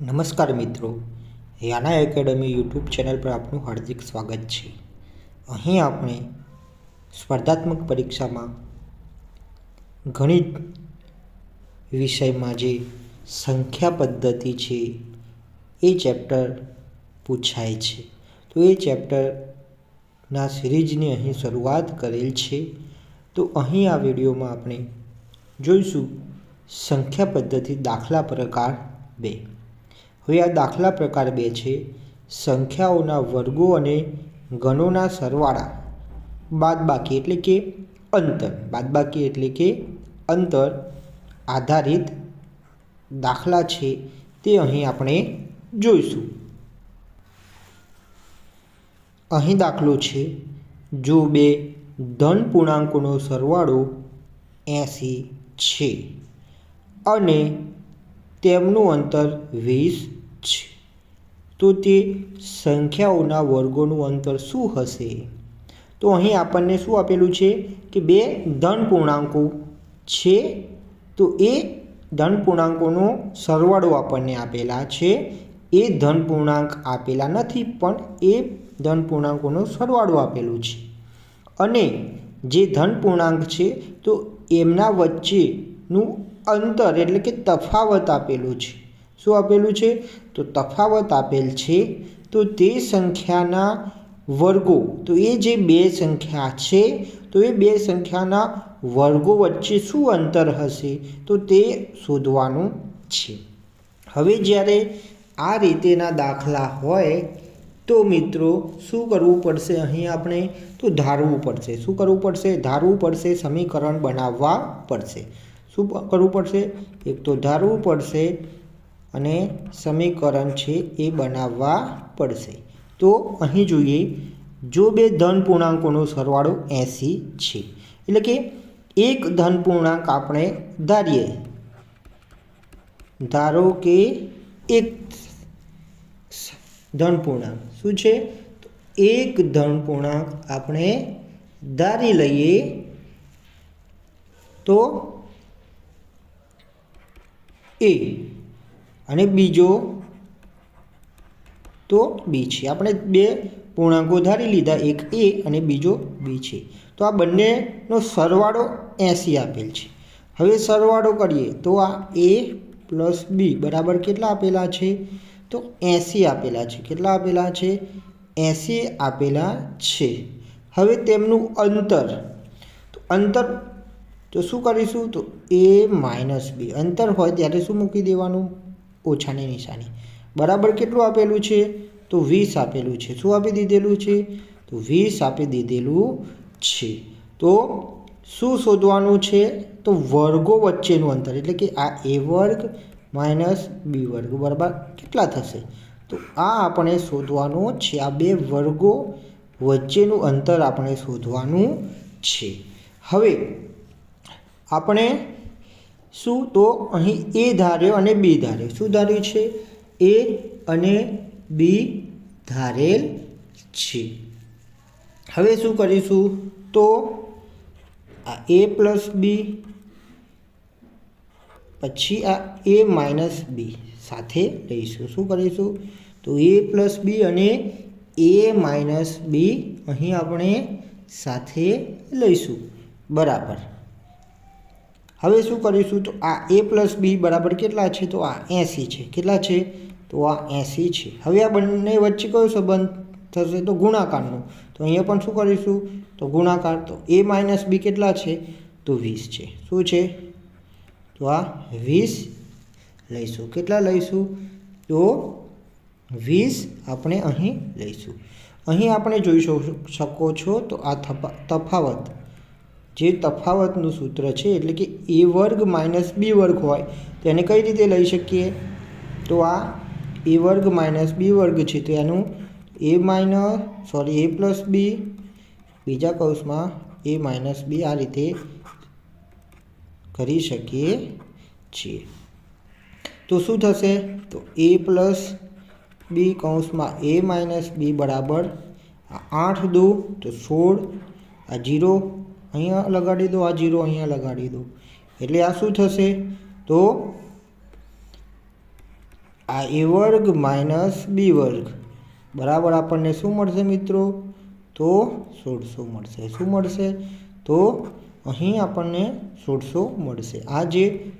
નમસ્કાર મિત્રો, યાના academy YouTube channel પર આપનું હાર્દિક સ્વાગત છે. અહીં આપણે સ્પર્ધાત્મક પરીક્ષામાં ગણિત વિષયમાં જે સંખ્યા પદ્ધતિ છે, એ ચેપ્ટર પૂછાય છે. તો એ ચેપ્ટરના સિરીઝની અહીં શરૂઆત કરેલ છે. તો અહીં આ વિડીયોમાં આપણે જોઈશું સંખ્યા પદ્ધતિ દાખલા પ્રકાર બે. હવે આ દાખલા પ્રકાર બે છે. સંખ્યાઓના વર્ગો અને ગણોના સરવાળા. બાદબાકી એટલે કે અંતર. બાદબાકી એટલે કે અંતર આધારિત દાખલા છે તે અહીં આપણે જોઈશું. અહીં દાખલો છે. જો બે ધન પૂર્ણાંકોનો સરવાળો એંસી છે અને તેમનું અંતર વીસ છે. તો તે સંખ્યાઓના વર્ગોનું અંતર શું હશે? તો અહીં આપણને શું આપેલું છે કે બે ધન પૂર્ણાંકો છે. તો એ ધન પૂર્ણાંકોનો સરવાળો આપણને આપેલા છે. એ ધન પૂર્ણાંક આપેલા નથી, પણ એ ધન પૂર્ણાંકોનો સરવાળો આપેલું છે. અને જે ધન પૂર્ણાંક છે, તો એમના વચ્ચેનું અંતર એટલે કે તફાવત આપેલું છે. શું આપેલું છે? તો તફાવત આપેલ છે, તો તે સંખ્યાના વર્ગો, તો એ જે બે સંખ્યા છે, તો એ બે સંખ્યાના વર્ગો વચ્ચે શું અંતર હશે? તો તે શોધવાનું છે. હવે જ્યારે આ રીતેના દાખલા હોય, તો મિત્રો શું કરવું પડશે અહીં આપણે? તો ધારવું પડશે. શું કરવું પડશે? ધારવું પડશે, સમીકરણ બનાવવા પડશે. શું કરવું પડશે? એક તો ધારવું પડશે અને સમીકરણ છે એ બનાવવા પડશે. તો અહીં જોઈએ, જો બે ધન પૂર્ણાંકોનો સરવાળો એંસી છે, એટલે કે એક ધન પૂર્ણાંક આપણે ધારીએ. ધારો કે એક ધન પૂર્ણાંક શું છે? એક ધન પૂર્ણાંક આપણે ધારી લઈએ તો એ અને બીજો તો બી છે. આપણે બે પૂર્ણાંકો ધારી લીધા. એક એ અને બીજો બી છે. તો આ બંનેનો સરવાળો એંસી આપેલ છે. હવે સરવાળો કરીએ તો આ એ પ્લસ બી બરાબર કેટલા આપેલા છે? તો એંસી આપેલા છે. કેટલા આપેલા છે? એંસી આપેલા છે. હવે તેમનું અંતર. અંતર તો શું કરીશું? તો એ માઇનસ બી અંતર હોય ત્યારે શું મૂકી દેવાનું? ઓછાની નિશાની. બરાબર કેટલું આપેલું છે? તો વીસ આપેલું છે. શું આપી દીધેલું છે? તો વીસ આપી દીધેલું છે. તો શું શોધવાનું છે? તો વર્ગો વચ્ચેનું અંતર. એટલે કે આ એ વર્ગ માઇનસ બી વર્ગ. બરાબર? કેટલા થશે? તો આ આપણે શોધવાનું છે. આ બે વર્ગો વચ્ચેનું અંતર આપણે શોધવાનું છે. હવે આપણે શું? તો અહીં એ ધાર્યો અને બી ધાર્યો. શું ધાર્યું છે? એ અને બી ધારેલ છે. હવે શું કરીશું? તો આ એ પ્લસ બી, પછી આ એ માઇનસ બી સાથે લઈશું શું કરીશું? તો એ પ્લસ બી અને એ માઇનસ બી અહીં આપણે સાથે લઈશું. બરાબર. હવે શું કરીશું? તો આ એ પ્લસ બી બરાબર કેટલા છે? તો આ એંસી છે. કેટલા છે? તો આ એંસી છે. હવે આ બંને વચ્ચે કયો સંબંધ થશે? તો ગુણાકારનો. તો અહીંયા પણ શું કરીશું? તો ગુણાકાર. તો એ માઇનસ બી કેટલા છે? તો વીસ છે. શું છે? તો આ વીસ લઈશું. કેટલા લઈશું? તો વીસ આપણે અહીં લઈશું. અહીં આપણે જોઈ શકો છો. તો આ તફાવત. જે તફાવતનું સૂત્ર છે, એટલે કે એ વર્ગ માઇનસ બી વર્ગ હોય તેને કઈ રીતે લઈ શકીએ? તો આ એ વર્ગ માઇનસ બી વર્ગ છે, તો એનું A minus, sorry, A plus B, બીજા કૌંસમાં એ માઇનસ બી આ રીતે કરી શકીએ છીએ. તો શું થશે? તો એ પ્લસ બી કૌંસમાં એ માઇનસ બી બરાબર આઠ દો, તો સોળ, આ જીરો અહીંયા લગાડી દો, આ જીરો અહીંયા લગાડી દો. એટલે આ શું થશે? તો આ એ વર્ગ માઇનસ બી વર્ગ. બરાબર આપણને શું મળશે મિત્રો? તો સોળસો મળશે. શું મળશે? તો અહીં આપણને સોળસો મળશે. આ જે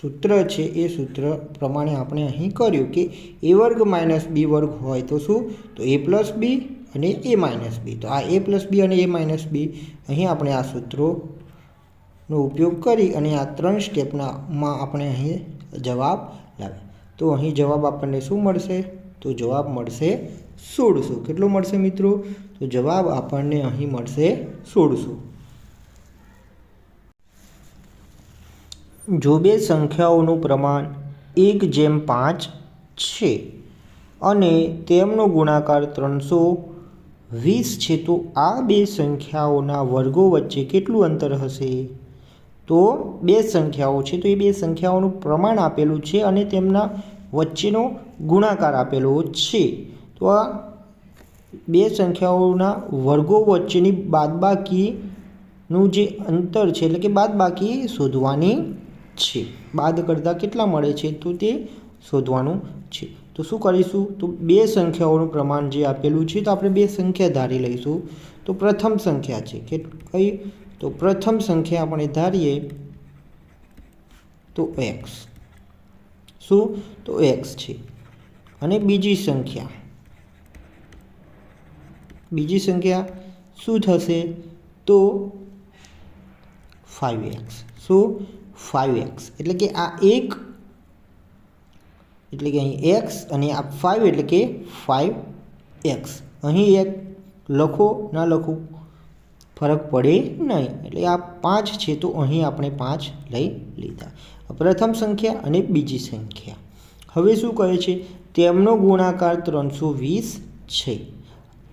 સૂત્ર છે, એ સૂત્ર પ્રમાણે આપણે અહીં કર્યું કે એ વર્ગ માઇનસ બી વર્ગ હોય તો શું? તો એ પ્લસ બી અને એ માઇનસ બી તો આ એ પ્લસ બી અને એ માઇનસ બી અહીં આપણે આ સૂત્રોનો ઉપયોગ કરી અને આ ત્રણ સ્ટેપનામાં આપણે અહીં જવાબ લાવ્યા. તો અહીં જવાબ આપણને શું મળશે? તો જવાબ મળશે સોળસો. કેટલો મળશે મિત્રો? તો જવાબ આપણને અહીં મળશે સોળસો. જો બે સંખ્યાઓનું પ્રમાણ એક જેમ પાંચ છે અને તેમનો ગુણાકાર ત્રણસો વીસ છે તો આ બે સંખ્યાઓના વર્ગો વચ્ચે કેટલું અંતર હશે? તો બે સંખ્યાઓ છે, તો એ બે સંખ્યાઓનું પ્રમાણ આપેલું છે અને તેમના વચ્ચેનો ગુણાકાર આપેલો છે. તો આ બે સંખ્યાઓના વર્ગો વચ્ચેની બાદબાકીનું જે અંતર છે, એટલે કે બાદબાકી શોધવાની છે. બાદ કરતાં કેટલા મળે છે? તો તે શોધવાનું છે. તો શું કરીશું? તો બે સંખ્યાઓનું પ્રમાણ જે આપેલું છે, તો આપણે બે સંખ્યા ધારી લઈશું. તો પ્રથમ સંખ્યા છે, કે કઈ? તો પ્રથમ સંખ્યા આપણે ધારીએ તો એક્સ શું? તો એક્સ છે. અને બીજી સંખ્યા. બીજી સંખ્યા શું થશે? તો ફાઇવ એક્સ શું? ફાઇવ એક્સ એટલે કે આ એક એટલે કે અહીં એક્સ અને આ ફાઇવ એટલે કે ફાઇવ એક્સ અહીં એક લખો, ના લખો, ફરક પડે નહીં. એટલે આ પાંચ છે તો અહીં આપણે પાંચ લઈ લીધા. પ્રથમ સંખ્યા અને બીજી સંખ્યા. હવે શું કહે છે? તેમનો ગુણાકાર ત્રણસો વીસ છે.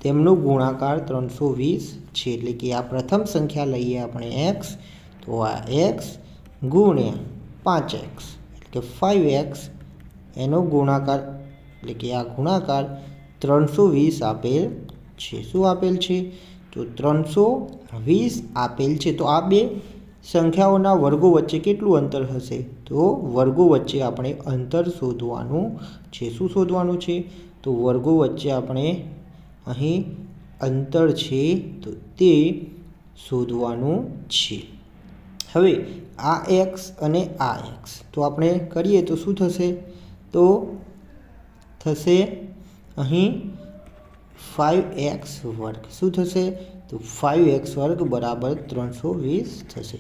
તેમનો ગુણાકાર ત્રણસો વીસ છે. એટલે કે આ પ્રથમ સંખ્યા લઈએ આપણે એક્સ તો આ એક્સ ગુણ્યા પાંચ એક્સ એટલે કે ફાઇવ એક્સ એનો ગુણાકાર, એટલે કે આ ગુણાકાર ત્રણસો વીસ આપેલ છે. શું આપેલ છે? તો ત્રણસો વીસ આપેલ છે. તો આ બે સંખ્યાઓના વર્ગો વચ્ચે કેટલું અંતર હશે? તો વર્ગો વચ્ચે આપણે અંતર શોધવાનું છે. શું શોધવાનું છે? તો વર્ગો વચ્ચે આપણે અહીં અંતર છે. તો તે શોધવાનું છે. હવે આ એક્સ અને આ એક્સ. તો આપણે કરીએ તો શું થશે? તો થશે અહીં ફાઇવ એક્સ વર્ગ શું થશે? તો ફાઇવ એક્સ વર્ગ બરાબર ત્રણસો વીસ થશે.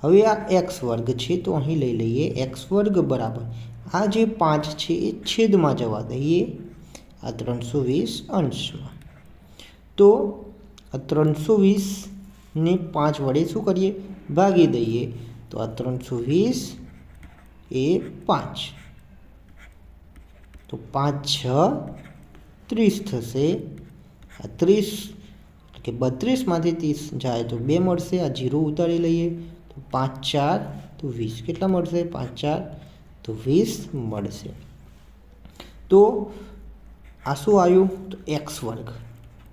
હવે આ એક્સ વર્ગ છે, તો અહીં લઈ લઈએ એક્સ વર્ગ બરાબર. આ જે પાંચ છે, એ છેદમાં જવા દઈએ. આ ત્રણસો વીસ અંશમાં. તો આ ત્રણસો વીસને પાંચ વડે શું કરીએ? ભાગી દઈએ. તો આ ત્રણસો વીસ એ પાંચ. તો પાંચ, છ, ત્રીસ થશે. આ ત્રીસ, કે બત્રીસમાંથી ત્રીસ જાય તો બે મળશે. આ જીરો ઉતારી લઈએ તો પાંચ, ચાર, તો વીસ કેટલા મળશે? પાંચ, ચાર, તો વીસ મળશે. તો આ શું આવ્યું? તો એક્સ વર્ગ.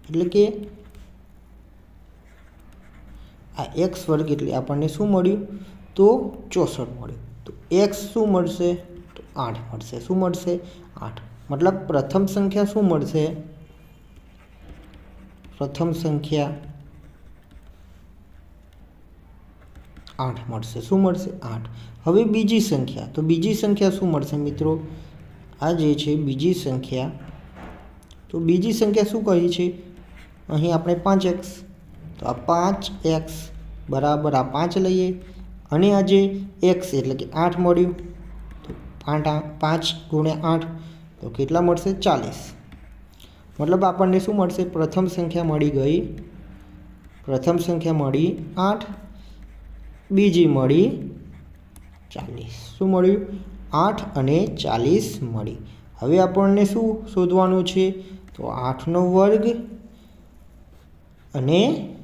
એટલે કે આ એક્સ વર્ગ એટલે આપણને શું મળ્યું? તો ચોસઠ મળ્યું. તો એક્સ શું મળશે? આઠ મળશે. શું મળશે? આઠ. મતલબ પ્રથમ સંખ્યા શું મળશે? પ્રથમ સંખ્યા આઠ મળશે. શું મળશે? આઠ. હવે બીજી સંખ્યા. તો બીજી સંખ્યા શું મળશે મિત્રો? આ જે છે બીજી સંખ્યા. તો બીજી સંખ્યા શું કહી છે? અહીં આપણે પાંચ એક્સ. તો આ પાંચ એક્સ બરાબર આ પાંચ લઈએ. અને આ જે એક્સ એટલે કે આઠ મળ્યું. પાંચ પાંચ ગુણ્યા આઠ, તો કેટલા મળશે? ચાલીસ. મતલબ આપણને શું મળશે? પ્રથમ સંખ્યા મળી ગઈ. પ્રથમ સંખ્યા મળી આઠ, બીજી મળી ચાલીસ. શું મળ્યું? આઠ અને ચાલીસ મળી. હવે આપણને શું શોધવાનું છે? તો આઠનો વર્ગ અને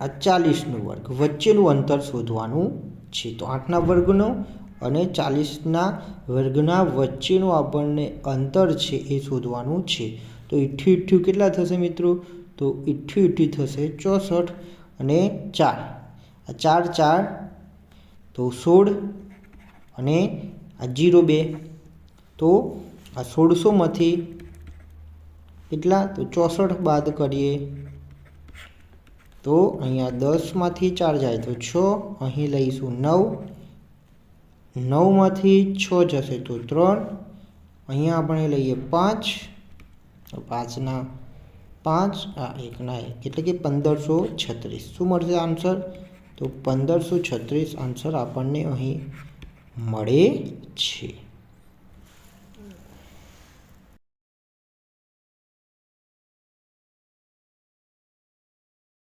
આ ચાલીસનો વર્ગ. વચ્ચેનું અંતર શોધવાનું છે તો આઠના વર્ગનો અને ચાલીસના વર્ગના વચ્ચેનું આપણને અંતર છે એ શોધવાનું છે. તો ઇઠ્ઠી ઇઠ્ઠી કેટલા થશે મિત્રો? તો ઇઠ્ઠી ઇઠ્ઠી થશે ચોસઠ અને ચાર. આ ચાર ચાર તો સોળ અને આ જીરો બે. તો આ સોળસોમાંથી કેટલા? તો ચોસઠ બાદ કરીએ. તો અહીંયા દસમાંથી ચાર જાય તો છ, અહીં લઈશું નવ. નવમાંથી છ જશે તો ત્રણ. અહીંયા આપણે લઈએ પાંચ. તો પાંચના પાંચ, આ એકના એક. એટલે કે પંદરસો છત્રીસ. શું મળશે આન્સર? તો પંદરસો છત્રીસ આન્સર આપણને અહીં મળે છે.